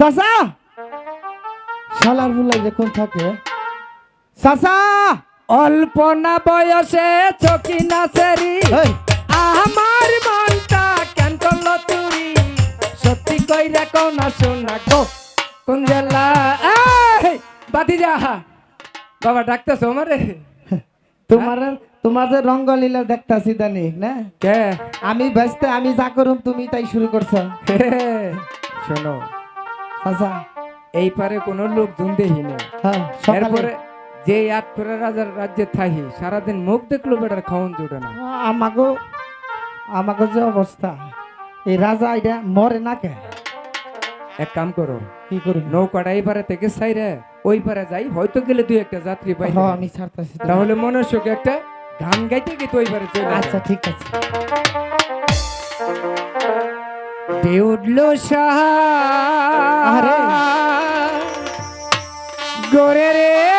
চাচা! শালার ফুলাই যখন থাকে চাচা! অল্প না বয়সে চকি নাচেরি। এই, আমার মনটা কেন করল চুরি? সত্যি কইরা কও না শোনা গো কোন জেলা? বাতি যা। বাবা ডাকতেছ আমারে। তোমার তোমার যে রঙ্গলীলা দেখতাছি দানি না? কে? আমি ব্যস্ত আমি যা করুম তুমি তাই শুরু করছ। শোনো চাচা এই পারে কোনো লোক দেখি না হ্যাঁ এরপরে যে আট করে রাজার রাজ্যে থাকি সারাদিন মুখ দেখল বেটার খাওয়ান জুটে না। আমাগো আমাগো যে অবস্থা এই রাজা এটা মরে না কে? এক কাম করো কি করুন নৌকাটা এই পারে থেকে সাইরে ওই পারে যাই হয়তো গেলে দুই একটা যাত্রী পাই হ্যাঁ আমি ছাড়তাছি। তাহলে মনুষ্যকে একটা গান গাইতে গিয়ে তো ওই পারে আচ্ছা আচ্ছা ঠিক আছে। উঠল আরে। গোরে রে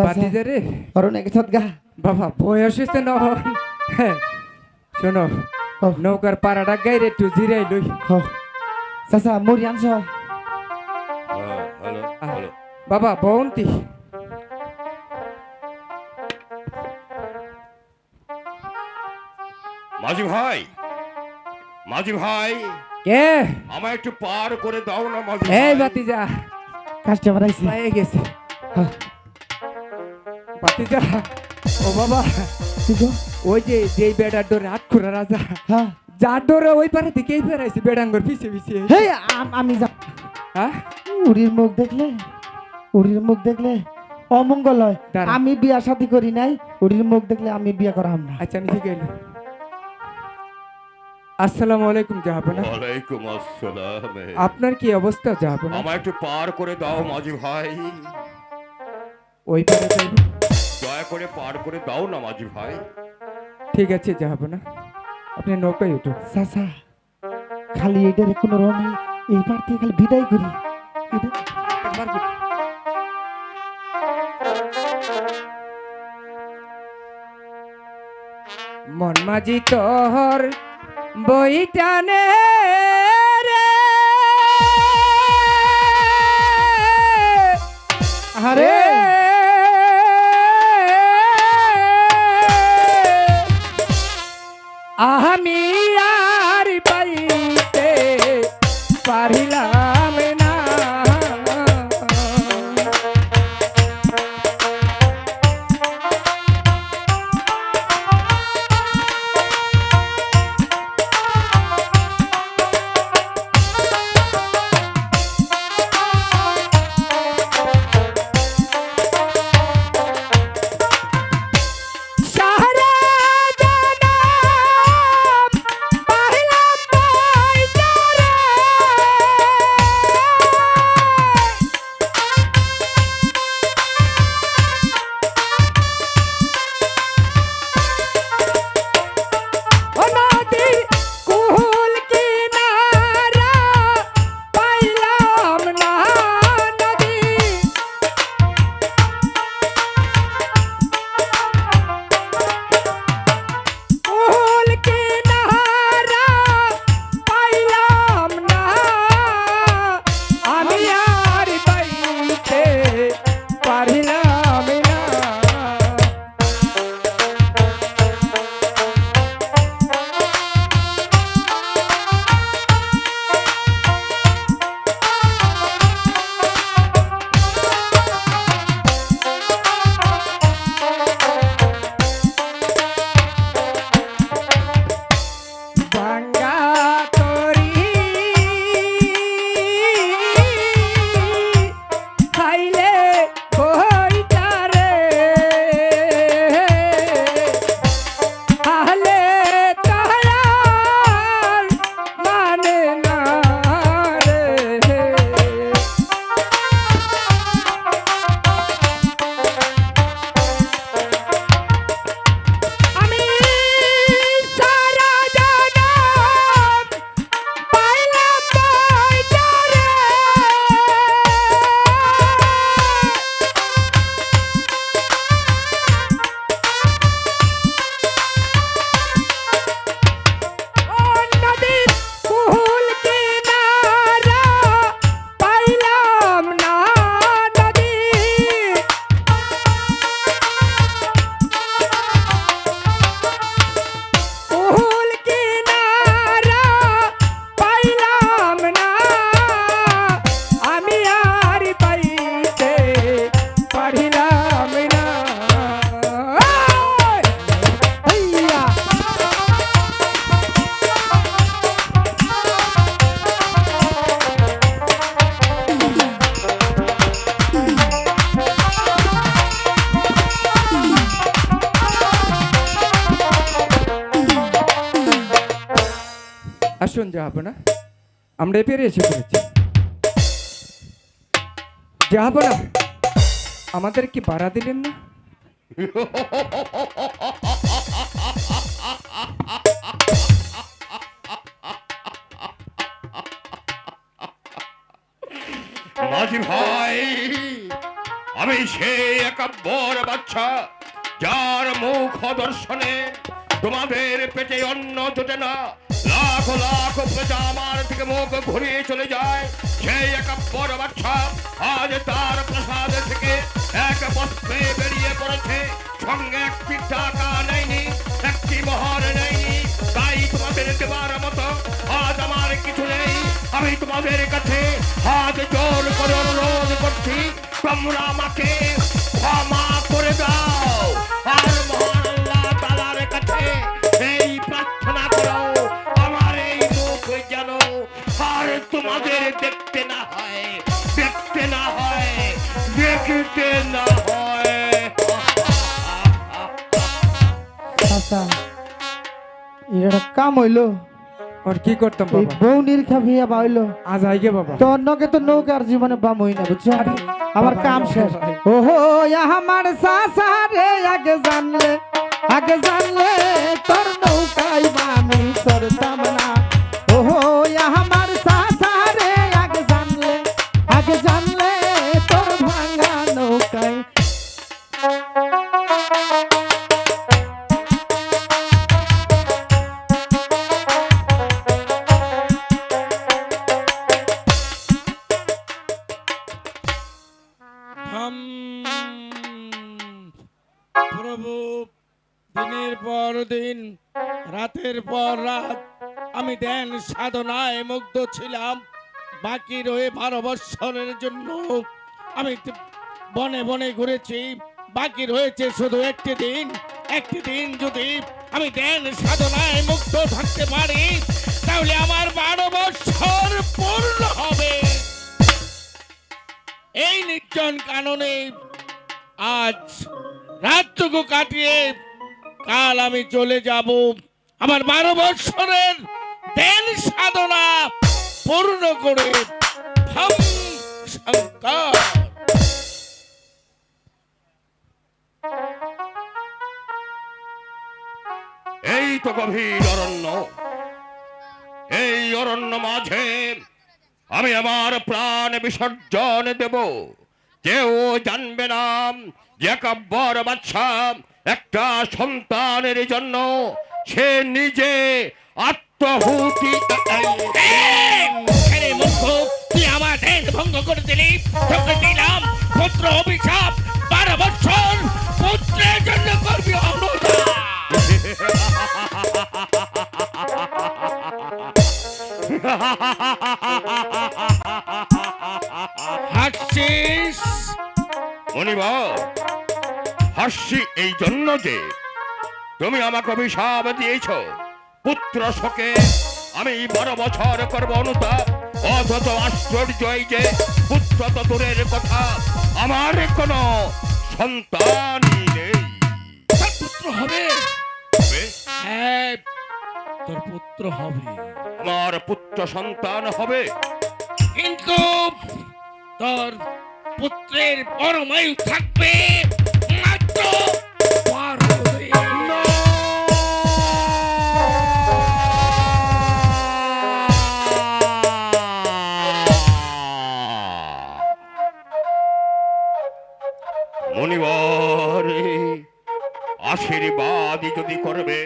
চাচা। বাতিজা রে করুন এক গা বাবা বয়স হয়েছে না হ্যাঁ শোনো নৌকার পাড়াটা গাইরে একটু জিরাই লই চাচা মুড়ি আনছ হ্যালো হ্যালো বাবা বন্তি মাঝি ভাই মাঝি ভাই কে আমায় একটু পার করে দাও না মাঝি এই। বাতিজা কাস্টমার আইছে গেছে হ্যাঁ, বাতিজা ও বাবা ওই যে যেই বেড়ার ডোরে হাত খুঁড়া রাজা। হ্যাঁ। যার ডোরে ওই পারে থেকে এই পারে বেড়াঙ্গর পিছে পিছে। হেই আম- আমি যা হ্যাঁ? উড়ির মুখ দেখলে? উড়ির মুখ দেখলে? অমঙ্গল হয়। আমি বিয়া শাদি করি নাই উড়ির মুখ দেখলে আমি বিয়া করাম না। আচ্ছা আমি ঠিক এলো আসসালামু আলাইকুম জাহাপনা ওয়ালাইকুম আসসালাম। আপনার কি অবস্থা জাহাপনা আমায় একটু পার করে দাও মাঝি ভাই। ওই পারে দয়া করে পার করে দাও না মাঝি ভাই। ঠিক আছে যাব না। আপনি নৌকায় উঠুন। চাচা খালি এটার কোনো রমে এই পার থেকে খালি বিদায় করি। মন মাঝি তোর বইটানে রে। আরে! আসুন যাহাবনা আমরা পেরে এসে পড়েছি যাহাবনা আমাদের কি বাড়া দিলেন না ভাই আমি সেই একাব্বর বাচ্চা যার মুখ দর্শনে তোমাদের পেটে অন্ন জোটে না লাখ প্রজা আমার থেকে মুখ ঘুরিয়ে চলে যায়। সেই একাব্বর বাচ্চা আজ তার প্রসাদ থেকে এক বস্ত্রে বেরিয়ে পড়েছে। সঙ্গে একটি টাকা নেয়নি, একটি মহর নেয়নি। তাই তোমাদের দেওয়ার মতো আজ আমার কিছু নেই। আমি তোমাদের কাছে হাত জোর করে অনুরোধ করছি, তোমরা আমাকে দেখতে না হয়। আচ্ছা এটা কাম হইল। আর কি করতাম এই বাবা? বউ নিরখা ভিয়া পাইলো আজ আইগে বাবা। তো অন্যকে তো নৌকার জীবনে বাম হই না বুঝছ? আমার কাম শেষ। ওহো আমার সাসারে আগে জানলে আগে জানলে তোর নৌকাই বামি সরতাম না ওহো আমার পর রাত আমি ধ্যান সাধনায় মুগ্ধ ছিলাম। বাকি রয়ে বারো বৎসরের জন্য আমি বনে বনে ঘুরেছি। বাকি রয়েছে শুধু একটি দিন। একটি দিন যদি আমি ধ্যান সাধনায় মুগ্ধ থাকতে পারি, তাহলে আমার বারো বৎসর পূর্ণ হবে। এই নির্জন কাননে আজ রাতটুকু কাটিয়ে কাল আমি চলে যাব। আমার বারো বৎসরের দেন সাধনা পূর্ণ করে এই তো গভীর অরণ্য, এই অরণ্য মাঝে আমি আমার প্রাণ বিসর্জন দেব। কেউ জানবে না যে বড় বাচ্চা একটা সন্তানের জন্য সে নিজে আত্মহুতি তুই আমার ধ্যান ভঙ্গ করে দিলি। তোকে দিলাম পুত্র অভিশাপ বারো বছর পুত্রের জন্য করবি হাসছিস মনিব হাসি এই জন্য যে তুমি আমাকে অভিশাপ দিয়েছ। পুত্র শোকে আমি বারো বছর করব অনুতাপ। অথচ আশ্চর্য এই যে পুত্র তো দূরের কথা। আমার কোনো সন্তানই নেই। তোর পুত্র হবে? হ্যাঁ তোর পুত্র হবে। আমার পুত্র সন্তান হবে। কিন্তু তোর পুত্রের পরমায়ু থাকবে মাত্র যদি করবে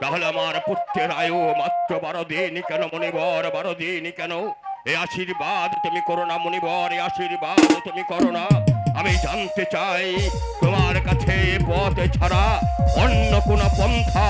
তাহলে আমার পুত্রের আয়ু মাত্র বারো দিন। কেন মনিবর বারো দিন কেন? এই আশীর্বাদ তুমি করো না মনিবর এই আশীর্বাদ তুমি করো না। আমি জানতে চাই তোমার কাছে পথ ছাড়া অন্য কোন পন্থা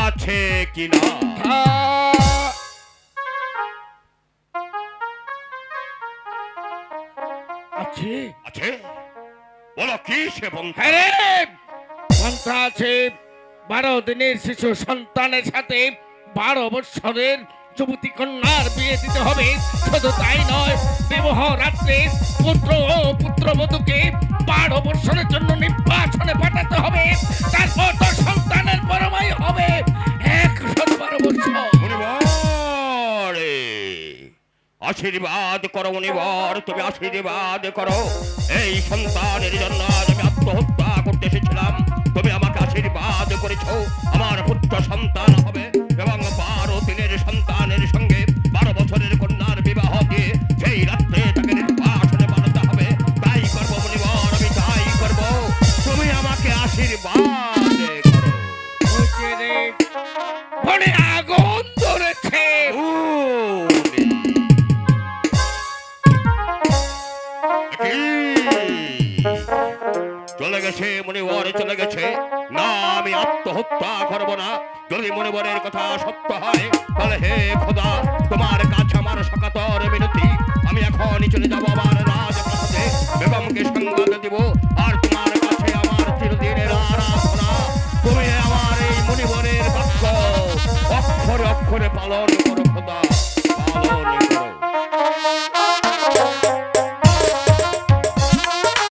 আছে কিনা? আছে। আছে? বলো কি সে পন্থা? পন্থা আছে। বারো দিনের শিশু সন্তানের সাথে বারো বৎসরের যুবতী কন্যার বিয়ে দিতে হবে। শুধু তাই নয়, বিবাহ রাত্রে পুত্র ও পুত্রবধূকে বারো বৎসরের জন্য নির্বাচনে পাঠাতে হবে। তারপর তোর সন্তানের পরমাই হবে। একশো বারো বৎসর। আশীর্বাদ করো মুনিবর তুমি আশীর্বাদ করো। এই সন্তানের জন্য করেছ? আমার পুত্র সন্তান গেছে। না, আমি আত্মহত্যা করব না। যদি মনিবরের কথা সত্য হয়, তাহলে হে খোদা, তোমার কাছে আমার সকাতর মিনতি আমি এখনই চলে যাব আমার রাজপ্রাসাদে বেগমকে সংবাদ দিব, আর তোমার কাছে আমার চিরদিনের আরাধনা। তুমি আমার এই মনিবরের বাক্য অক্ষরে অক্ষরে পালন করো